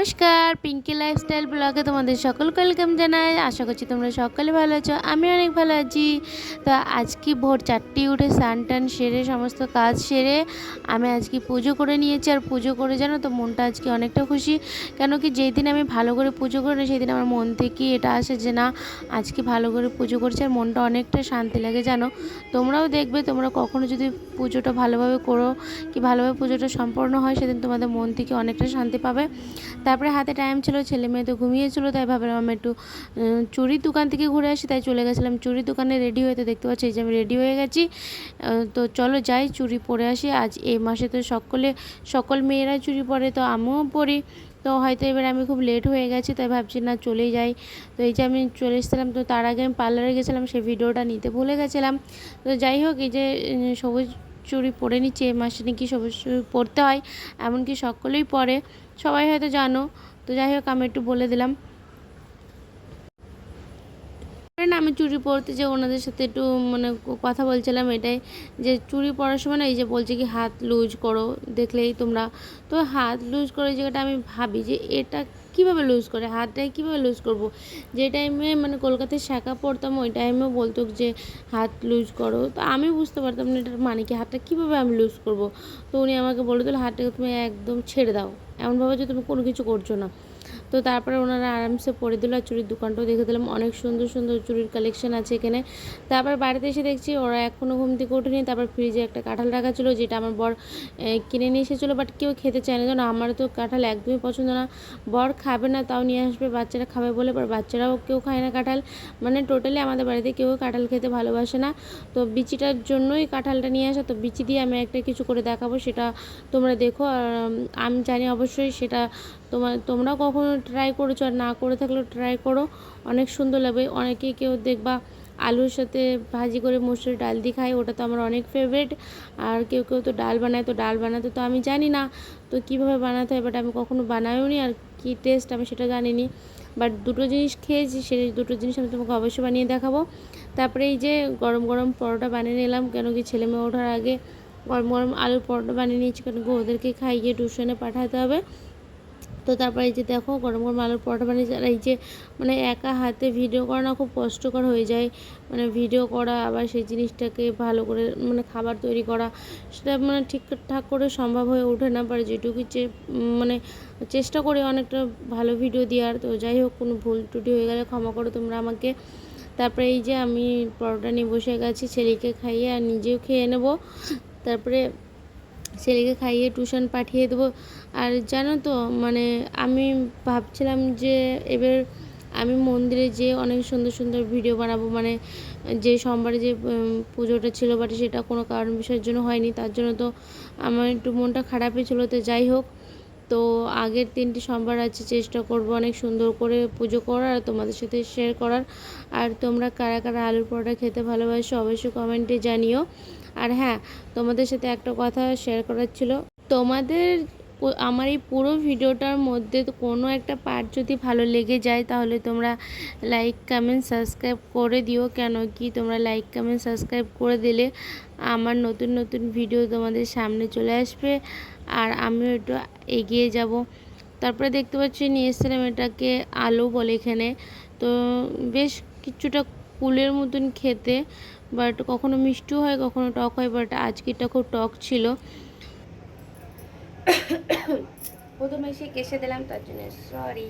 নমস্কার পিঙ্কি লাইফস্টাইল ব্লগে তোমাদের সকলকে ওয়েলকাম জানাই। আশা করছি তোমরা সকলে ভালো আছো, আমি অনেক ভালো আছি। তো আজকে ভোর চারটে উঠে স্নান টান সেরে সমস্ত কাজ সেরে আমি আজকে পুজো করে নিয়েছি। আর পুজো করে জানো তো, মনটা আজকে অনেকটা খুশি। কেন কি যেই দিন আমি ভালো করে পুজো করি না, সেই দিন আমার মন থেকে এটা আসে যে, না, আজকে ভালো করে পুজো করছি। আর মনটা অনেকটা শান্তি লাগে জানো। তোমরাও দেখবে, তোমরা কখনো যদি পুজোটা ভালোভাবে করো, কি ভালোভাবে পুজোটা সম্পন্ন হয়, সেদিন তোমাদের মন থেকে অনেকটা শান্তি পাবে। তারপরে হাতে টাইম ছিল, ছেলে মেয়ে তো ঘুমিয়েছিল, তাই ভাবলাম আমি একটু চুড়ির দোকান থেকে ঘুরে আসি, তাই চলে গেছিলাম। চুড়ির দোকানে রেডি হয়ে তো দেখতে পাচ্ছি এই যে আমি রেডি হয়ে গেছি। তো চলো যাই চুরি পরে আসি। আজ এই মাসে তো সকলে, সকল মেয়েরা চুরি পরে, তো আমিও পরি। তো হয়তো এবার আমি খুব লেট হয়ে গেছি, তাই ভাবছি না চলেই যাই। তো এই যে আমি চলে এসেছিলাম, তো তার আগে আমি পার্লারে গেছিলাম, সেই ভিডিওটা নিতে ভুলে গেছিলাম। তো যাই হোক, এই যে সবুজ চুড়ি পরে নিচ্ছে, এই মাসে নাকি সবুজ চুড়ি পরতে হয়, এমনকি সকলেই পরে। সবাই হয়তো জানো। তো যাই হোক, আমি একটু বলে দিলাম। না আমি চুড়ি পরতে যে ওনাদের সাথে একটু মানে কথা বলছিলাম এটাই, যে চুড়ি পরার সময় না এই যে বলছে কি, হাত লুজ করো, দেখলেই তোমরা। তো হাত লুজ করে জায়গাটা আমি ভাবি যে এটা কীভাবে লুজ করে? হাতটাই কীভাবে লুজ করব? যে টাইমে মানে কলকাতায় শাখা পড়তাম, ওই টাইমে বলতো যে, হাত লুজ করো। তো আমি বুঝতে পারতাম না এটার মানে কি, হাতটা কীভাবে আমি লুজ করব? তো উনি আমাকে বলে দিল হাতটাকে তুমি একদম ছেড়ে দাও। এমনভাবে যে তুমি কোনো কিছু করছ না। তো তারপরে ওনারা আরামসে পরে দিল আর চুড়ির দোকানটাও দেখে দিলাম। অনেক সুন্দর সুন্দর চুড়ির কালেকশন আছে এখানে। তারপর বাড়িতে এসে দেখছি ওরা এখনও ঘুম থেকে ওঠেনি। তারপর ফ্রিজে একটা কাঁঠাল রাখা ছিল, যেটা আমার বর কিনে নিয়ে এসেছিল বাট কেউ খেতে চায় না যেন আমার তো কাঁঠাল একদমই পছন্দ না। বর খাবে না, তাও নিয়ে আসবে, বাচ্চারা খাবে বলে পর বাচ্চারাও কেউ খায় না কাঁঠাল। মানে টোটালি আমাদের বাড়িতে কেউ কাঁঠাল খেতে ভালোবাসে না। তো বিচিটার জন্যই কাঁঠালটা নিয়ে আসা। তো বিচি দিয়ে আমি একটা কিছু করে দেখাবো, সেটা তোমরা দেখো। আর আমি জানি অবশ্যই সেটা তোমার তোমরাও কখনো ট্রাই করেছ আর না করে থাকলেও ট্রাই করো। অনেক সুন্দর লাগবে। অনেকে কেউ দেখবা আলুর সাথে ভাজি করে মসুর ডাল দিয়ে খায়, ওটা তো আমার অনেক ফেভারিট আর কেউ কেউ তো ডাল বানায়, তো ডাল বানাতে তো আমি জানি না তো কীভাবে বানাতে হয় বাট আমি কখনো বানাইও নি আর কী টেস্ট আমি সেটা জানিনি। বাট দুটো জিনিস খেয়েছি, সেই দুটো জিনিস আমি তোমাকে অবশ্যই বানিয়ে দেখাবো। তারপরে এই যে গরম গরম পরোটা বানিয়ে নিলাম, কেন কি ছেলে মেয়ে ওঠার আগে গরম গরম আলুর পরোটা বানিয়ে নিয়েছি, কেন কি ওদেরকে খাইয়ে টিউশনে পাঠাতে হবে। তো তারপরে এই যে দেখো, গরম গরম আলুর পরোটা বানিয়েছি। আর এই যে মানে একা হাতে ভিডিও করা না, খুব কষ্টকর হয়ে যায়। মানে ভিডিও করা, আবার সেই জিনিসটাকে ভালো করে মানে খাবার তৈরি করা, সেটা মানে ঠিকঠাক করে সম্ভব হয়ে ওঠে না। পারে যেটুকু মানে চেষ্টা করে অনেকটা ভালো ভিডিও দেওয়ার। তো যাই হোক, কোনো ভুল টুটি হয়ে গেলে ক্ষমা করো তোমরা আমাকে। তারপরে এই যে আমি পরোটা নিয়ে বসে গেছি, ছেলেকে খাইয়ে আর নিজেও খেয়ে নেব। তারপরে ছেলেকে খাইয়ে টিউশন পাঠিয়ে দেবো। আর জানো তো মানে আমি ভাবছিলাম যে এবার আমি মন্দিরে যে অনেক সুন্দর সুন্দর ভিডিও বানাবো। মানে যে সোমবারে যে পুজোটা ছিল বাট সেটা কোনো কারণ বিষয়ের জন্য হয়নি। তার জন্য তো আমার একটু মনটা খারাপই ছিল, তো যাই হোক। তো আগের তিনটি সোমবার আছে, চেষ্টা করব অনেক সুন্দর করে পুজো করার আর তোমাদের সাথে শেয়ার করার। আর তোমরা কারা কারা আলুর পরোটা খেতে ভালোবাসো, অবশ্যই কমেন্টে জানিও। আর হ্যাঁ তোমাদের সাথে একটা কথা শেয়ার করার ছিল। তোমাদের আমার এই পুরো ভিডিওটার মধ্যে কোনো একটা পার্ট যদি ভালো লেগে যায়, তাহলে তোমরা লাইক কমেন্ট সাবস্ক্রাইব করে দিও। কেন কি তোমরা লাইক কমেন্ট সাবস্ক্রাইব করে দিলে আমার নতুন নতুন ভিডিও তোমাদের সামনে চলে আসবে। আর আমিও একটু এগিয়ে যাব। তারপরে দেখতে পাচ্ছি নিয়ে এসেছিলাম এটাকে আলু বলে এখানে। তো বেশ কিছুটা কুলের মতন খেতে। বাট কখনো মিষ্টিও হয়, কখনো টক হয়, বাট আজকেরটা খুব টক ছিল। প্রথমে এসে কেসে দিলাম, তার জন্য সরি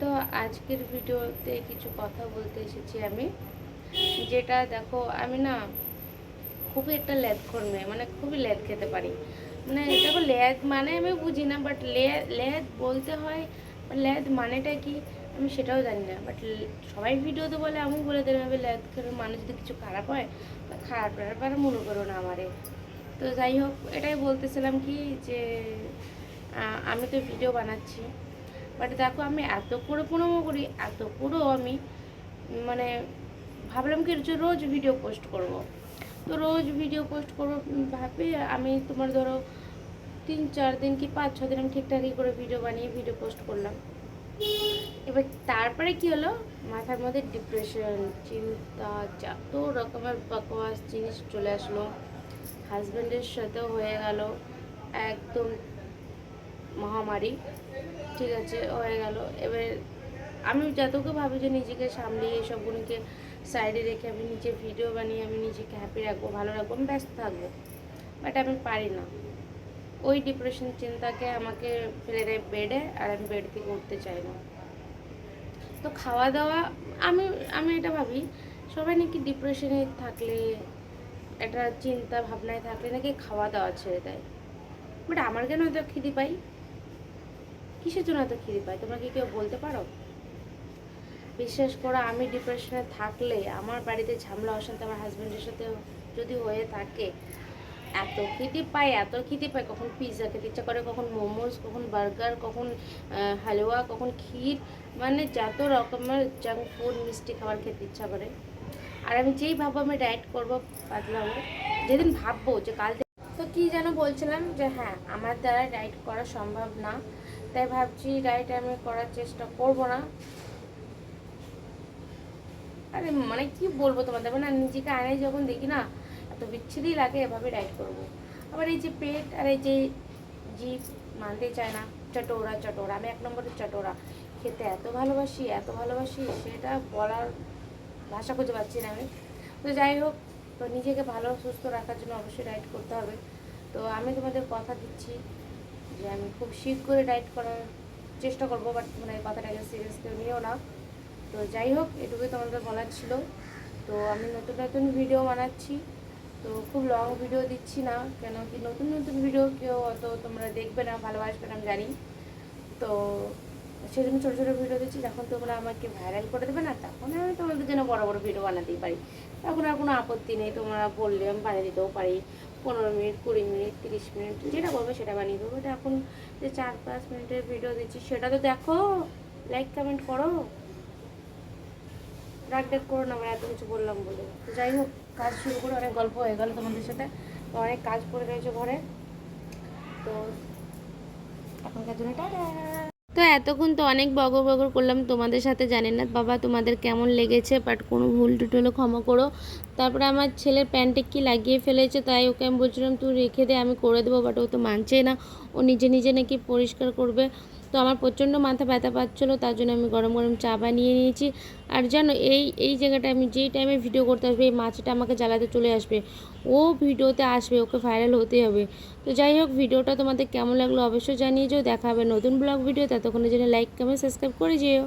তো আজকের ভিডিওতে কিছু কথা বলতে এসেছি আমি। যেটা দেখো, আমি না খুবই একটা ল্যাদখোর মেয়ে মানে খুবই ল্যাদ খেতে পারি। মানে দেখো, ল্যাদ মানে আমি বুঝি না, বাট ল্যাদ বলতে হয়, ল্যাদ মানেটা কি? আমি সেটাও জানি না বাট সবাই ভিডিওতে বলে আমি বলে দিলাম আমি ল্যাদ খেলে মানে যদি কিছু খারাপ হয় তা খারাপ ব্যাপার মনে করো না আমারে। তো যাই হোক, এটাই বলতেছিলাম কি যে আমি তো ভিডিও বানাচ্ছি বাট দেখো আমি এত করে প্রণামও করি, এত করেও আমি মানে ভাবলাম কি যে রোজ ভিডিও পোস্ট করব। তো রোজ ভিডিও পোস্ট করব ভাবে, আমি তোমার ধরো তিন, চার দিন কি পাঁচ ছ দিন আমি ঠিকঠাকই করে ভিডিও বানিয়ে ভিডিও পোস্ট করলাম। এবার তারপরে কি হলো? মাথার মধ্যে ডিপ্রেশন চিন্তা যত রকমের বকওয়াস জিনিস চলে আসলো। হাজব্যান্ডের সাথেও হয়ে গেল একদম মহামারী, ঠিক আছে, হয়ে গেল। এবার আমি যতকে ভাবি যে নিজেকে সামলিয়ে এসবগুলোকে সাইডে রেখে আমি নিজে ভিডিও বানিয়ে আমি নিজেকে হ্যাপি রাখব, ভালো রাখব, আমি ব্যস্ত থাকব। বাট আমি পারি না। ওই ডিপ্রেশন চিন্তাকে আমাকে ফেলে দেয় বেডে আর আমি বেড থেকে উঠতে চাই না। তো খাওয়া দাওয়া, আমি আমি এটা ভাবি, সবাই নাকি ডিপ্রেশনে থাকলে, একটা চিন্তা ভাবনায় থাকলে নাকি খাওয়া দাওয়া ছেড়ে দেয়। বাট আমার কেন এত খিদি পাই? কিসের জন্য এত খিদি পাই? তোমরা কি কেউ বলতে পারো? বিশ্বাস করো, আমি ডিপ্রেশনে থাকলে, আমার বাড়িতে ঝামেলা অশান্তি, আমার হাজব্যান্ডের সাথে যদি হয়ে থাকে এত খিদে পাই এত খিদে পাই কখন পিৎজা খেতে ইচ্ছা করে, কখন মোমোস কখন বার্গার কখন হালুয়া, কখন ক্ষীর। মানে যত রকমের জাঙ্ক ফুড মিষ্টি খাবার খেতে ইচ্ছা করে। আর আমি যেই ভাববো আমি ডায়েট করব পাতলা হব যেদিন ভাববো যে কাল তো কী যেন বলছিলাম যে হ্যাঁ আমার দ্বারা ডায়েট করা সম্ভব না। তাই ভাবছি ডায়েট আমি করার চেষ্টা করব না। আরে মানে কি বলব তোমাদের? মানে নিজেকে আয়নায় যখন দেখি না এত বিচ্ছিরি লাগে এভাবে ডায়েট করব। আবার এই যে পেট আর এই যে জিভ মানতে চায় না, চটোরা চটোরা, আমি এক নম্বরের চটোরা। খেতে এত ভালোবাসি এত ভালোবাসি, সেটা বলার ভাষা খুঁজে পাচ্ছি না আমি। তো যাই হোক, তো নিজেকে ভালো, সুস্থ রাখার জন্য অবশ্যই ডায়েট করতে হবে। তো আমি তোমাদের কথা দিচ্ছি যে আমি খুব শীঘ্রই ডায়েট করার চেষ্টা করব বাট মানে এই কথাটাকে সিরিয়াস কেউ নিও না। তো যাই হোক, এটুকুই তোমাদের বলার ছিল। তো আমি নতুন নতুন ভিডিও বানাচ্ছি। তো খুব লং ভিডিও দিচ্ছি না, কেন কি নতুন নতুন ভিডিও কেউ অত তোমরা দেখবে না, ভালোবাসবে না জানি। তো সেজন্য ছোটো ছোটো ভিডিও দিচ্ছি, যখন তোমরা আমাকে ভাইরাল করে দেবে না, তখন আমি তোমাদের জন্য বড় বড় ভিডিও বানাতেই পারি। তখন আর কোনো আপত্তি নেই, তোমরা বললে আমি বানিয়ে দিতেও পারি। পনেরো মিনিট, কুড়ি মিনিট, তিরিশ মিনিট, যেটা বলবে সেটা বানিয়ে দেবো। এখন যে চার পাঁচ মিনিটের ভিডিও দিচ্ছি, সেটা তো দেখো লাইক কমেন্ট করো। রাগ ডাক করো না, আমার এত কিছু বললাম বলে। তো যাই হোক, কাজ শুরু করে অনেক গল্প হয়ে গেল তোমাদের সাথে। তো অনেক কাজ পড়ে রয়েছে ঘরে। তো এখনকার জন্য টাটা। তো এতক্ষণ তো অনেক বগর বগর করলাম, তোমাদের সাথে জানি না বাবা তোমাদের কেমন লেগেছে বাট কোনো ভুল টুটি হলে ক্ষমা করো। তারপরে আমার ছেলের প্যান্টে কি লাগিয়ে ফেলেছে, তাই ওকে আমি বলছিলাম, তুই রেখে দে, আমি করে দেবো বাট ও তো মানছে না। ও নিজে নিজে নাকি পরিষ্কার করবে। তো আমার প্রচণ্ড মাথা ব্যথা পাচ্ছিলো, তার জন্য আমি গরম গরম চা বানিয়ে নিয়েছি। আর যেন এই এই জায়গাটা আমি যেই টাইমে ভিডিও করতে আসবে, এই মাছটা আমাকে জ্বালাতে চলে আসবে। ও ভিডিওতে আসবে, ওকে ভাইরাল হতে হবে। তো যাই হোক ভিডিওটা তোমাদের কেমন লাগল অবশ্যই জানিয়ে যেও। দেখা হবে নতুন ব্লগ ভিডিও ততক্ষণের জন্য লাইক কমেন্ট সাবস্ক্রাইব করে যেও।